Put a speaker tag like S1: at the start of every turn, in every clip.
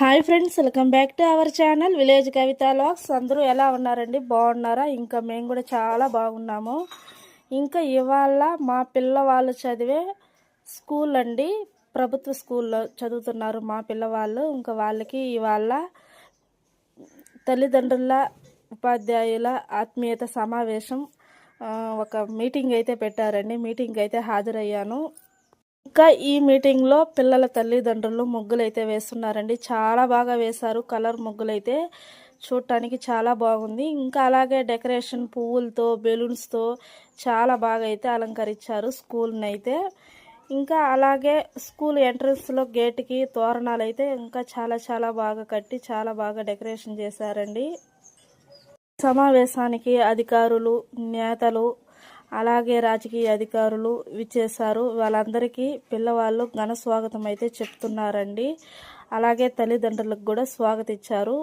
S1: Hi friends welcome back to our channel village Kavitha lakhs. అందరూ ఎలా ఉన్నారండి? బాగున్నారా? ఇంకా మేము కూడా చాలా బాగున్నాము. ఇంకా ఇవాళ మా పిల్లవాళ్ళు చదివే స్కూల్ అండి. ప్రభుత్వ స్కూల్లో చదువుతున్నారు మా పిల్లవాళ్ళు. ఇంకా వాళ్ళకి ఇవాళ తల్లిదండ్రుల ఉపాధ్యాయుల ఆత్మీయత సమావేశం ఒక మీటింగ్ అయితే పెట్టారండి. మీటింగ్ అయితే హాజరయ్యాను. ఇంకా ఈ మీటింగ్లో పిల్లల తల్లిదండ్రులు ముగ్గులు అయితే వేస్తున్నారండి. చాలా బాగా వేశారు. కలర్ ముగ్గులైతే చూడటానికి చాలా బాగుంది. ఇంకా అలాగే డెకరేషన్ పువ్వులతో బెలూన్స్తో చాలా బాగా అయితే అలంకరించారు స్కూల్ని అయితే ఇంకా అలాగే స్కూల్ ఎంట్రన్స్లో లో గేట్కి తోరణాలు అయితే ఇంకా చాలా చాలా బాగా కట్టి చాలా బాగా డెకరేషన్ చేశారండి. సమావేశానికి అధికారులు నేతలు అలాగే రాజకీయ అధికారులు విచ్చేశారు. వాళ్ళందరికీ పిల్లవాళ్ళు ఘన స్వాగతం అయితే చెప్తున్నారండి. అలాగే తల్లిదండ్రులకు కూడా స్వాగతించారు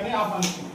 S2: vai ganhar o.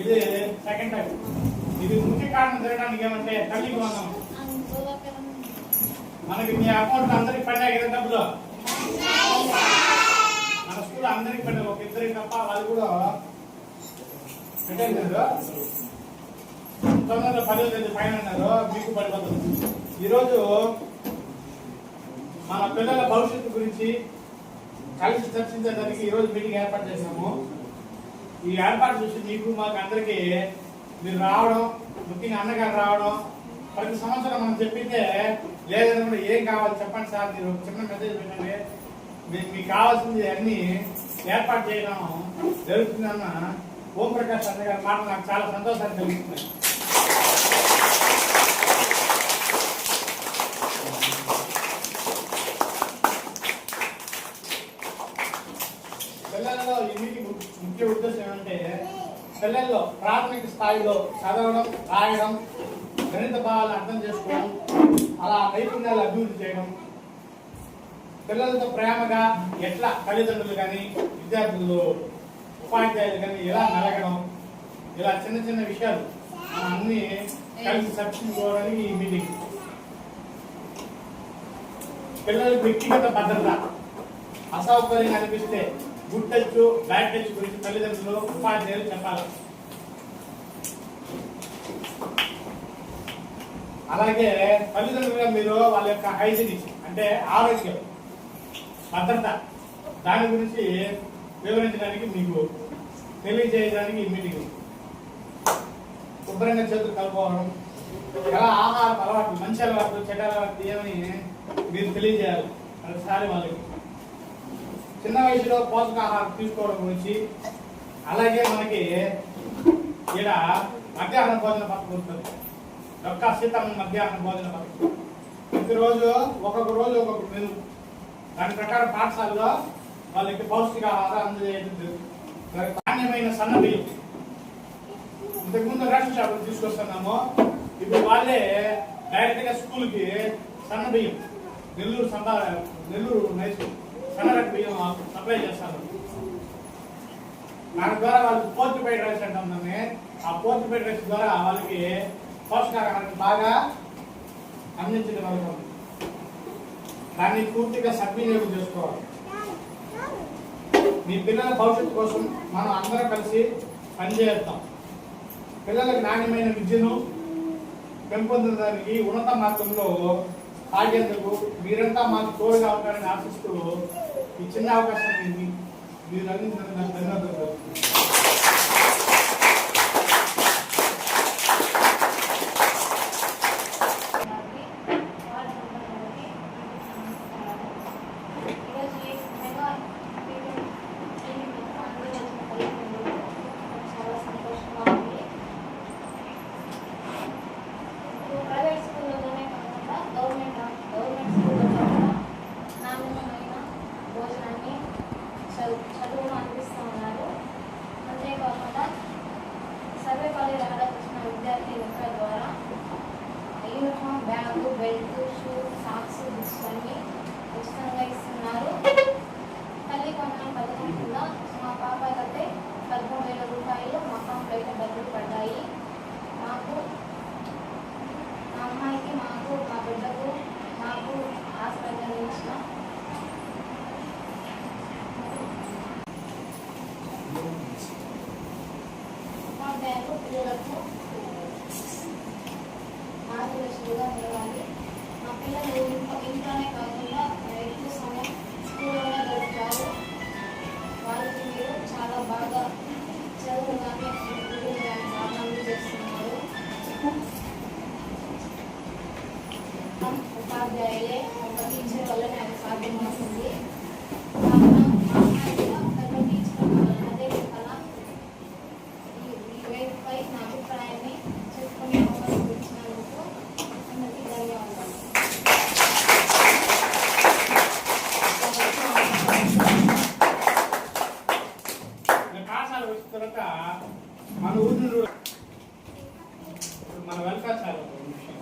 S2: ఇది సెకండ్ టైం ఇది ముఖ్య కారణం జరగడానికి ఏమంటే తల్లికి వందనం మనకి మీ అకౌంట్ అందరికి పడినాయి కదా డబ్బులు? మన స్కూల్ అందరికి పడ్డాయి. ఒక ఇద్దరికి తప్ప వాళ్ళు కూడా పెట్టారు తొమ్మిది తొందరగా పదివేల తేదీ పైన అన్నారు. మీకు పడిపోతుంది. ఈరోజు మన పిల్లల భవిష్యత్తు గురించి కలిసి చర్చించడానికి ఈరోజు మీటింగ్ ఏర్పాటు చేశాము. ఈ ఏర్పాటు చూసి మీకు మాకు అందరికీ మీరు రావడం ముఖ్యంగా అన్నగారు రావడం ప్రతి సంవత్సరం మనం చెప్పితే లేదనుకుంటే ఏం కావాలి చెప్పండి సార్ మీరు ఒక చిన్న మెసేజ్ పెట్టండి. మీ- మీకు కావాల్సింది అన్ని ఏర్పాటు చేయడం జరుగుతుందన్న ఓం ప్రకాష్ అన్న మాట నాకు చాలా సంతోషాన్ని కలుగుతుంది పిల్లల్లో ఈ మీటింగ్ ముఖ్య ఉద్దేశం ఏమంటే పిల్లల్లో ప్రాథమిక స్థాయిలో చదవడం రాయడం గణిత భావాలు అర్థం చేసుకోవడం అలా నైపుణ్యాలు అభివృద్ధి చేయడం. పిల్లలతో ప్రేమగా ఎట్లా తల్లిదండ్రులు కానీ విద్యార్థులు ఉపాధ్యాయులు కానీ ఇలా మెలగడం ఇలా చిన్న చిన్న విషయాలు అన్ని కలిసి చర్చించుకోవడానికి ఈ మీటింగ్. పిల్లలకు వ్యక్తిగత భద్రత అసౌకర్యం అనిపిస్తే గుడ్ టచ్ బ్యాడ్ టచ్ గురించి తల్లిదండ్రులు ఉపాధ్యాయులు చెప్పాలి. అలాగే తల్లిదండ్రులుగా మీరు వాళ్ళ యొక్క హైజీనిక్ అంటే ఆరోగ్యం భద్రత దాని గురించి వివరించడానికి మీకు తెలియజేయడానికి ఈ మీటింగ్ శుభ్రంగా చేతులు కలుపుకోవడం ఎలా ఆహార అలవాట్లు మంచి అలవాట్లు చెడ్డ అలవాట్లు ఏమని మీరు తెలియజేయాలి. ప్రతిసారి వాళ్ళకి చిన్న వయసులో పోషకాహారం తీసుకోవడం గురించి అలాగే మనకి ఇక్కడ మధ్యాహ్న భోజన పథకం ఉంటుంది ఒక్క సీతమ్మ మధ్యాహ్న భోజన పథకం. ప్రతిరోజు ఒక్కొక్క రోజు ఒక్కొక్క మెను దాని ప్రకారం పాఠశాలలో వాళ్ళకి పౌష్టికాహారం అందజేయడం మరి నాణ్యమైన సన్నబియ్యం ఇంతకుముందు రేషన్ షాపులు తీసుకొస్తున్నాము. ఇప్పుడు వాళ్ళే డైరెక్ట్గా స్కూల్కి సన్నబియ్యం సన్న నెల్లూరు సంబా నెల్లూరు నైస్ రకం బియ్యం సప్లై చేస్తారు. దాని ద్వారా వాళ్ళకి పోర్ట్ పెయిడ్ రైస్ అంటాం దాన్ని. ఆ పోర్ట్ పెయిడ్ రైస్ ద్వారా వాళ్ళకి పోషకాహారాన్ని బాగా అందించగలుగుతుంది దాన్ని పూర్తిగా సద్వినియోగం చేసుకోవాలి. మీ పిల్లల భవిష్యత్తు కోసం మనం అందరం కలిసి పనిచేస్తాం పిల్లలకు నాణ్యమైన విద్యను పెంపొందడానికి ఉన్నత మార్గంలో సాగేందుకు మీరంతా మాకు తోడుగా ఉంటారని ఆశిస్తూ ఈ చిన్న అవకాశాన్ని మీరు అందించిన ధన్యవాదాలు తెలుపుతున్నాను.
S3: ఈరోజు ఈ మెగా ఈవెంట్ ఈవెంట్కు అందరూ వచ్చిన తల్లిదండ్రులకు నాకు చాలా సంతోషంగా ఉంది ఇప్పుడు ప్రైవేట్ స్కూళ్ళలోనే కాకుండా గవర్నమెంట్ గవర్నమెంట్ స్కూల్లో కూడా నాణ్యమైన భోజనాన్ని చదువు చదువును అందిస్తూ ఉన్నారు అంతేకాకుండా సర్వేపల్లి రాధాకృష్ణ విద్యార్థి మిత్ర ద్వారా uniform bag belt shoe socks books అన్నీ ఉచితంగా ఇస్తున్నారు. తల్లి కొందరం పథకం కింద మా పాపలకైతే పదమూడు వేల రూపాయలు మొత్తం బయట డబ్బులు పడ్డాయి. ఈ పై నా అభిప్రాయాన్ని చెప్పుకున్నాను అవకాశం ఇచ్చినందుకు అందరికీ ధన్యవాదాలు
S2: నేను పాఠశాల వచ్చిన తర్వాత మన ఊరి నుండి ఇప్పుడు మన వెల్ఫేర్ సార్ ఒక నిమిషం.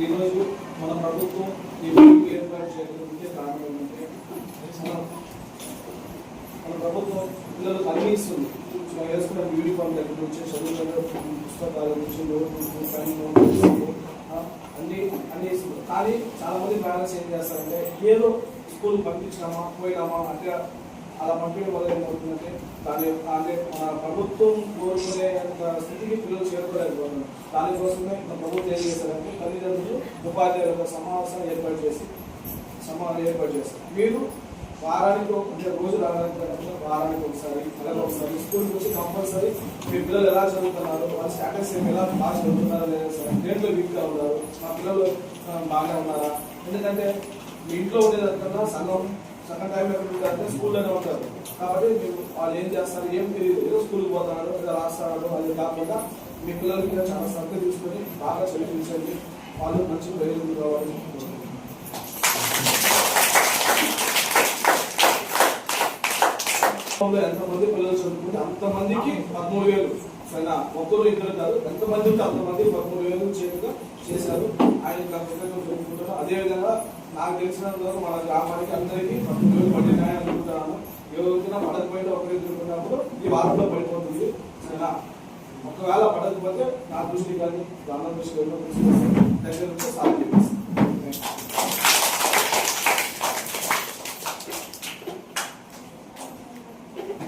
S4: ఈరోజు మన ప్రభుత్వం ఏర్పాటు చేయడం కారణం ఏంటంటే మన- ప్రభుత్వం పిల్లలకు అన్ని ఇస్తుంది మనం వేసుకున్న యూనిఫామ్ దగ్గర నుంచి చదువుల పుస్తకాల నుంచి అన్ని అన్ని ఇస్తుంది కానీ చాలా మంది పేరెంట్స్ ఏం చేస్తారంటే ఏదో స్కూల్ పంపించినామా పోయినామా అంటే అలా పంపించడం వల్ల ఏమవుతుందంటే దాని అంటే మన ప్రభుత్వం కోరుకునే స్థితికి పిల్లలు చేరుకోలేకపోతున్నారు దానికోసమే మన ప్రభుత్వం ఏం చేశారంటే తల్లిదండ్రులు ఉపాధ్యాయుల సమావేశం ఏర్పాటు చేసి సమావేశం ఏర్పాటు చేస్తారు. మీరు వారానికి అంటే రోజు రావడానికి కాకుండా వారానికి ఒకసారి నెలకు ఒకసారి స్కూల్కి వచ్చి కంపల్సరీ మీ పిల్లలు ఎలా చదువుతున్నారు వాళ్ళ స్టాటస్ ఏమి ఎలా బాగా చదువుతున్నారా లేదా సార్ దేంట్లో వీక్గా ఉన్నారు మా పిల్లలు బాగా ఉన్నారా? ఎందుకంటే మీ ఇంట్లో ఉండేదానికన్నా సగం సగం టైం ఎక్కడ ఉంటారంటే స్కూల్లోనే ఉంటారు. కాబట్టి మీరు వాళ్ళు ఏం చేస్తారు ఏం తెలియదు. ఏదో స్కూల్కి పోతున్నారు ఏదో రాస్తున్నారు అది కాకుండా మీ పిల్లలకి చాలా శ్రద్ధ తీసుకొని బాగా చదివించండి. వాళ్ళు మంచి ప్రయోజనం కావాలి ఎంతమంది పిల్లలు చదువుకుంటే అంతమందికి పదమూడు వేలు. సరేనా? ఒక్కరు ఇద్దరు కాదు ఎంతమంది ఉంటే అంతమంది పదమూడు వేలు చేతిగా చేశారు. ఆయన చెప్పుకుంటారు అదేవిధంగా నాకు తెలిసిన మన గ్రామానికి అందరికీ పదమూడు వేలు పడినాయి అనుకుంటున్నాను ఎవరికైనా పడకపోయినా ఒకరి ఎదుర్కొన్నప్పుడు ఈ వారంలో పడిపోతుంది. సరేనా? ఒకవేళ పడకపోతే నా దృష్టి కానీ దాని దృష్టి దగ్గర నుంచి సాధ్యం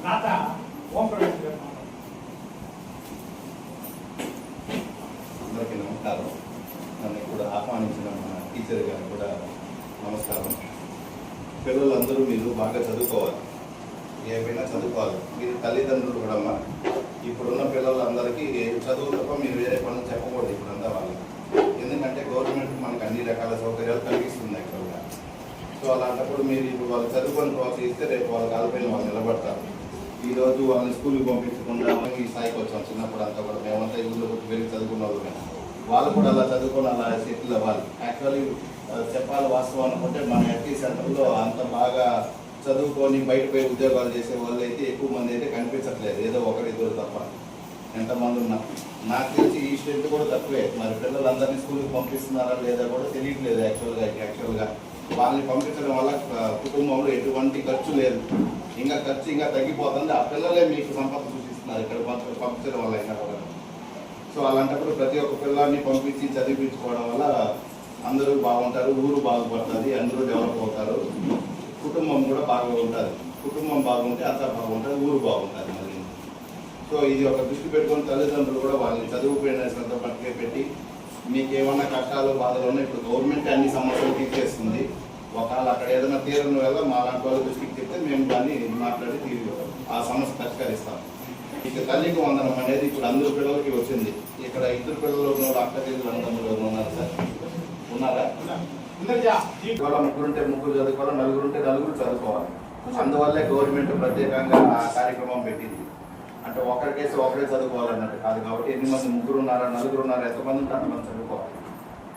S2: తాత ఓం ప్రవేశం చేస్తున్నాను.
S5: అందరికీ నమస్కారం నన్ను కూడా ఆహ్వానించిన మన టీచర్ గారు కూడా నమస్కారం పిల్లలందరూ మీరు బాగా చదువుకోవాలి ఏమైనా చదువుకోవాలి మీరు తల్లిదండ్రులు కూడా అమ్మా ఇప్పుడున్న పిల్లలందరికీ చదువు తప్ప మీరు వేరే పనులు చెప్పకూడదు ఇప్పుడంతా వాళ్ళకి ఎందుకంటే గవర్నమెంట్ మనకు అన్ని రకాల సౌకర్యాలు కలిగిస్తుంది యాక్చువల్గా సో అలాంటప్పుడు మీరు ఇప్పుడు వాళ్ళు చదువుకొని ప్రోత్సహిస్తే రేపు వాళ్ళ కాలపైన వాళ్ళు నిలబడతారు. ఈ రోజు వాళ్ళని స్కూల్కి పంపించకుండా మేము ఈ స్థాయికి వచ్చాం చిన్నప్పుడు అంతా కూడా. మేమంతా ఈ ఊళ్ళో పుట్టి పెరిగి చదువుకున్న వాళ్ళు వాళ్ళు కూడా అలా చదువుకొని అలా సెటిల్ అవ్వాలి. యాక్చువల్లీ చెప్పాలి వాస్తవం అనుకుంటే మన ఎస్టీ సెంటర్లో అంత బాగా చదువుకొని బయట పోయి ఉద్యోగాలు చేసే వాళ్ళు అయితే ఎక్కువ మంది అయితే కనిపించట్లేదు. ఏదో ఒకరిద్దరు తప్ప. ఎంతమంది ఉన్నా. నాకు తెలిసి ఈ స్ట్రెంత్ కూడా తక్కువే. మరి పిల్లలందరినీ స్కూల్కి పంపిస్తున్నారా లేదా కూడా తెలియట్లేదు యాక్చువల్గా యాక్చువల్గా వాళ్ళని పంపించడం వల్ల కుటుంబంలో ఎటువంటి ఖర్చు లేదు. ఇంకా ఖర్చు ఇంకా తగ్గిపోతుంది. ఆ పిల్లలే మీకు సంపద సూచిస్తున్నారు ఇక్కడ పంపించడం వల్ల అయినా కూడా. సో అలాంటప్పుడు ప్రతి ఒక్క పిల్లల్ని పంపించి చదివించుకోవడం వల్ల అందరూ బాగుంటారు ఊరు బాగుపడుతుంది అందరూ డెవలప్ అవుతారు. కుటుంబం కూడా బాగా ఉంటుంది. కుటుంబం బాగుంటే అంతా బాగుంటుంది ఊరు బాగుంటుంది మళ్ళీ సో ఇది ఒక దృష్టి పెట్టుకుని తల్లిదండ్రులు కూడా వాళ్ళని చదువుకునే శ్రద్ధ పట్టుకే పెట్టి మీకు ఏమన్నా కష్టాలు బాధలు ఉన్నాయి ఇప్పుడు గవర్నమెంట్ అన్ని సమస్యలు తీర్చేస్తుంది. ఒకవేళ అక్కడ ఏదైనా తీరని వల్ల మా లాంటి వాళ్ళ దృష్టికి చెప్తే మేము దాన్ని మాట్లాడి తీరు ఆ సమస్య పరిష్కరిస్తాం. ఇక తల్లికి వందనం అనేది ఇప్పుడు అందరు పిల్లలకి వచ్చింది. ఇక్కడ ఇద్దరు పిల్లలు ఉన్న అక్క అన్నదమ్ములు ఎవరు ఉన్నారు సార్? ఉన్నారా? ఇవాళ ముగ్గురు ఉంటే ముగ్గురు చదువుకోవాలి నలుగురు ఉంటే నలుగురు చదువుకోవాలి. అందువల్లే గవర్నమెంట్ ప్రత్యేకంగా ఆ కార్యక్రమం పెట్టింది. అంటే ఒకరికేసి ఒకరే చదువుకోవాలన్నట్టు కాదు కాబట్టి ఎన్ని మంది ముగ్గురు ఉన్నారా నలుగురు ఉన్నారా ఎంతమంది ఉంటే అంతమంది చదువుకోవాలి.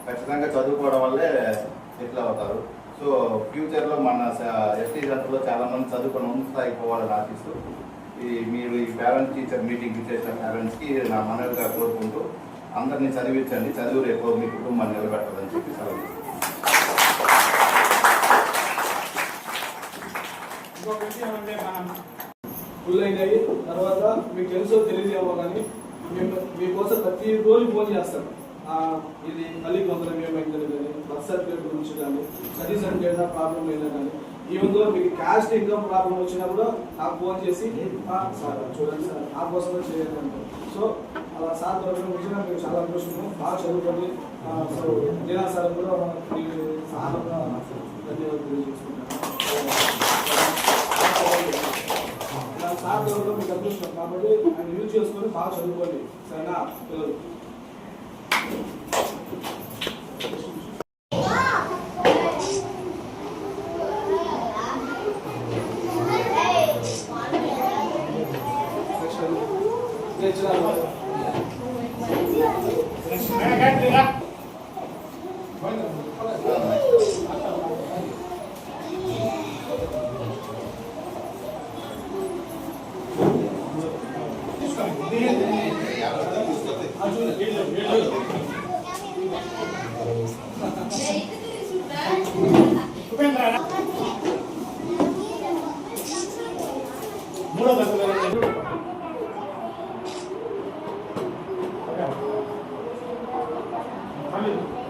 S5: ఖచ్చితంగా చదువుకోవడం వల్లే ఎట్లా అవుతారు? సో ఫ్యూచర్లో మన ఎస్టీ సెంటర్లో చాలా మంది చదువుకొని ముందు స్థాయికి పోవాలని ఆశిస్తూ ఈ మీరు ఈ పేరెంట్స్ టీచర్ మీటింగ్ చేసిన పేరెంట్స్కి నా మనవిగా కోరుకుంటూ అందరినీ చదివించండి. చదువు రేపు మీ కుటుంబాన్ని నిలబెట్టాలని చెప్పి సెలవు
S2: ఇంకొక విషయం అంటే మనం
S4: ఫుల్ అయినాయి. తర్వాత మీకు తెలుసో తెలియజేమో కానీ మేము మీకోసం ప్రతి రోజు ఫోన్ చేస్తాం. ఇది మళ్ళీ వందరం ఏమైందని బర్త్ సర్టిఫికేట్ గురించి కానీ స్టడీ సర్టిఫికేట్ ఏదైనా ప్రాబ్లం అయినా కానీ ఈవెన్ దో మీకు క్యాస్ట్ ఇన్కమ్ ప్రాబ్లం వచ్చినా కూడా నాకు ఫోన్ చేసి సార్ చూడండి సార్ ఆ కోసమే చేయండి అంటారు. సో అలా సార్ దొరకడం నిజంగా మేము చాలా అదృష్టం బాగా చదువుకొని సో జనా సార్ కూడా మీకు సార్ ధన్యవాదాలు తెలియజేసుకుంటాను. సార్ దొరకడం మీకు అదృష్టం. కాబట్టి ఆయన యూజ్ చేసుకొని బాగా చదువుకోండి. సరేనా?
S2: మేనకాయ మూడో దశలో